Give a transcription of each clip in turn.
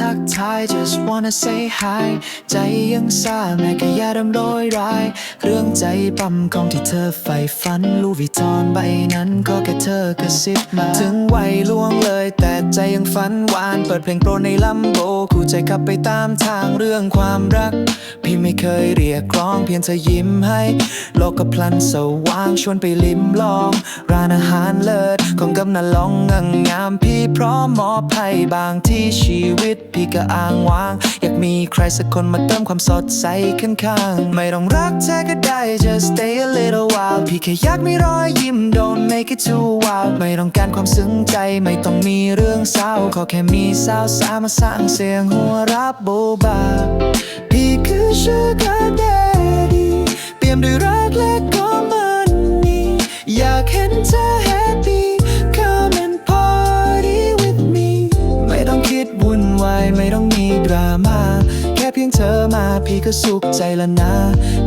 ทักทาย just wanna say hi ใจยังซาแม้แค่ยาดำโรยร้าย เรื่องใจปั๊มของที่เธอใฝ่ฝันลูวิตอนใบนั้นก็แค่เธอกระซิบมา ถึงวัยล่วงเลย แต่ใจยังฝันหวาน เปิดเพลงโปรในลัมโบคู่ใจขับไปตามทางเรื่องความรัก พี่ไม่เคยเรียกร้องเพียงเธอยิ้มให้ โลกก็พลันสว่างชวนไปลิ้มลอง ร้านอาหารเลิศของกำนันลองงังงามพี่พร้อมมอบให้บางที่ชีวิตพี่ก็อ้างว้าง อยากมีใครสักคนมาเติมความสดใสข้างๆ ไม่ต้องรักเธอก็ได้ just stay a little while พี่แค่อยากมีรอยยิ้ม don't make it too wild ไม่ต้องการความซึ้งใจไม่ต้องมีเรื่องเศร้า ขอแค่มีสาวสามาสร้างเสียงหัวราะโบบาพี่คือ sugar daddy เปี่ยมด้วยรักและ เธอมาพี่ก็สุขใจแล้วนะ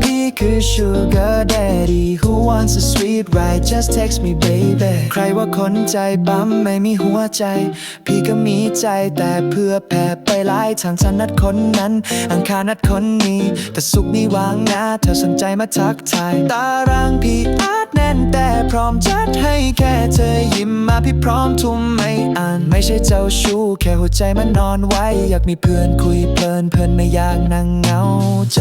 พี่คือ sugar daddy who wants a sweet ride just text me baby ใครว่าคนใจปั๊มไม่มีหัวใจ พี่ก็มีใจแต่เพื่อแผ่ไปหลายทางฉันนัดคนนั้น อังคารนัดคนนี้ แต่สุกร์นี้วางนะ เธอสนใจมาทักทาย ตารางพี่ พร้อมจัดให้แค่เธอยิ้มมาพี่พร้อมทุ่มไม่อ่าน ไม่ใช่เจ้าชู้แค่หัวใจมันนอนไว้ อยากมีเพื่อนคุยเพลินเพลินไม่อยากนั่งเหงาใจ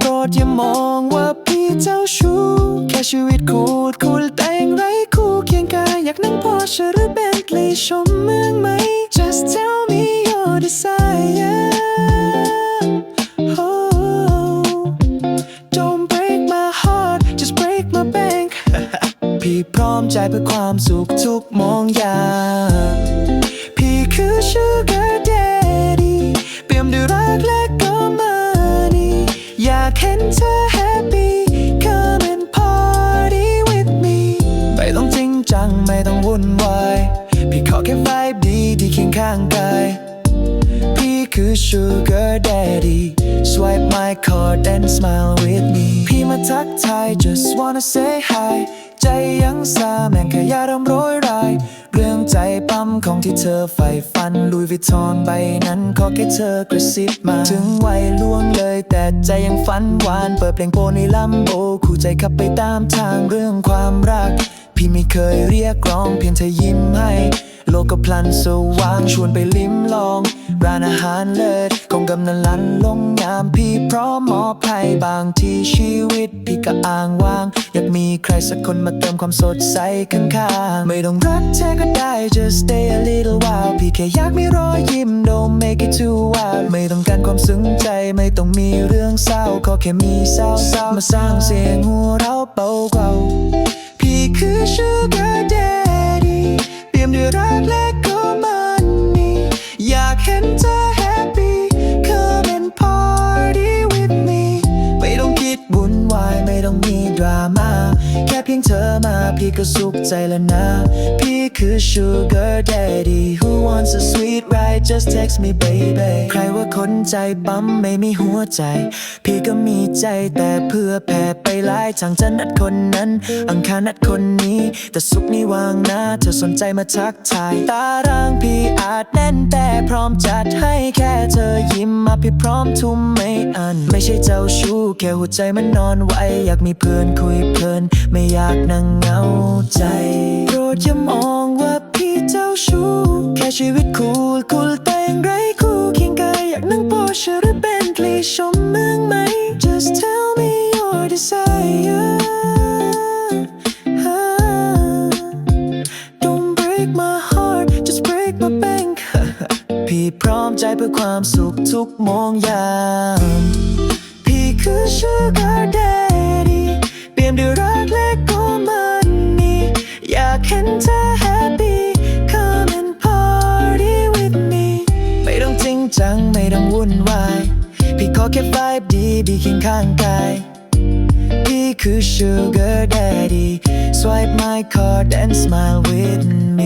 โปรดอย่ามองว่าพี่เจ้าชู้แค่ชีวิตคูดคูลแต่งไรคู่เคียงกายอยากนั่งพอชหรือเบนตลีชมเมือง ใจเพื่อความสุขทุกมองยามพี่คือ sugar daddy เปี่ยมด้วยรักและก็มานีอยากเห็นเธอ happy come and party with me ไม่ต้องจริงจังไม่ต้องวุ่นวาย พี่ขอแค่ vibe ดีดีเคียงข้างกาย คือ sugar daddy swipe my card and smile with me พี่มาทักทาย just wanna say hi ใจยังสาแม่งแค่ยาดำโรยราย เรื่องใจปั๊มของที่เธอใฝ่ฝันลุยวิทอนใบนั้นขอแค่เธอกระซิบมา ถึงวัยล่วงเลยแต่ใจยังฝันหวาน เปิดเพลงโปในลัมโบคู่ใจขับไปตามทางเรื่องความรัก พี่ไม่เคยเรียกร้องเพียงเธอยิ้มให้ โลกก็พลันสว่างชวนไปลิ้มลอง ร้านอาหารเลิศคงกำนันลันลงยามพี่พร้อมมอบให้บางที่ชีวิตพี่ก็อ้างว้าง อยากมีใครสักคนมาเติมความสดใสข้างๆ ไม่ต้องรักเธอก็ได้ just stay a little while พี่แค่อยากมีรอยยิ้ม don't make it too wild ไม่ต้องการความซึ้งใจไม่ต้องมีเรื่องเศร้าขอแค่มีสาวๆมาสร้างเสียงหัว ก็สุขใจแล้วนะ พี่คือ sugar daddy who wants a sweet ride just text me baby ใครว่าคนใจปั๊มไม่มีหัวใจ พี่ก็มีใจแต่เพื่อแผ่ไปหลายทางจะนัดคนนั้น อังคารนัดคนนี้ แต่สุกนี้วางนะเธอสนใจมาทักทาย ตารางพี่อาจแน่นแต่พร้อมจัดให้แค่เธอยิ้มมาพี่พร้อมทุ่มไม่อัน ไม่ใช่เจ้าชู้แค่หัวใจมันนอนไวอยากมีเพื่อนคุยเพลิน ไม่อยากนั่งเหงา ใจโปรดอย่ามองว่าพี่เจ้าชู้แค่ชีวิตคูลคูลแต่งไรคู่เคียงกายอยากนั่งพอชหรือเบนตลีชมเมืองไหม just tell me your desire Don't break my heart just break my bank พี่พร้อมใจเพื่อความสุขทุกโมองยาม พี่คือ sugar daddy แค่ vibe ดีดีเคียงข้างกาย พี่คือ sugar daddy swipe my card and smile with me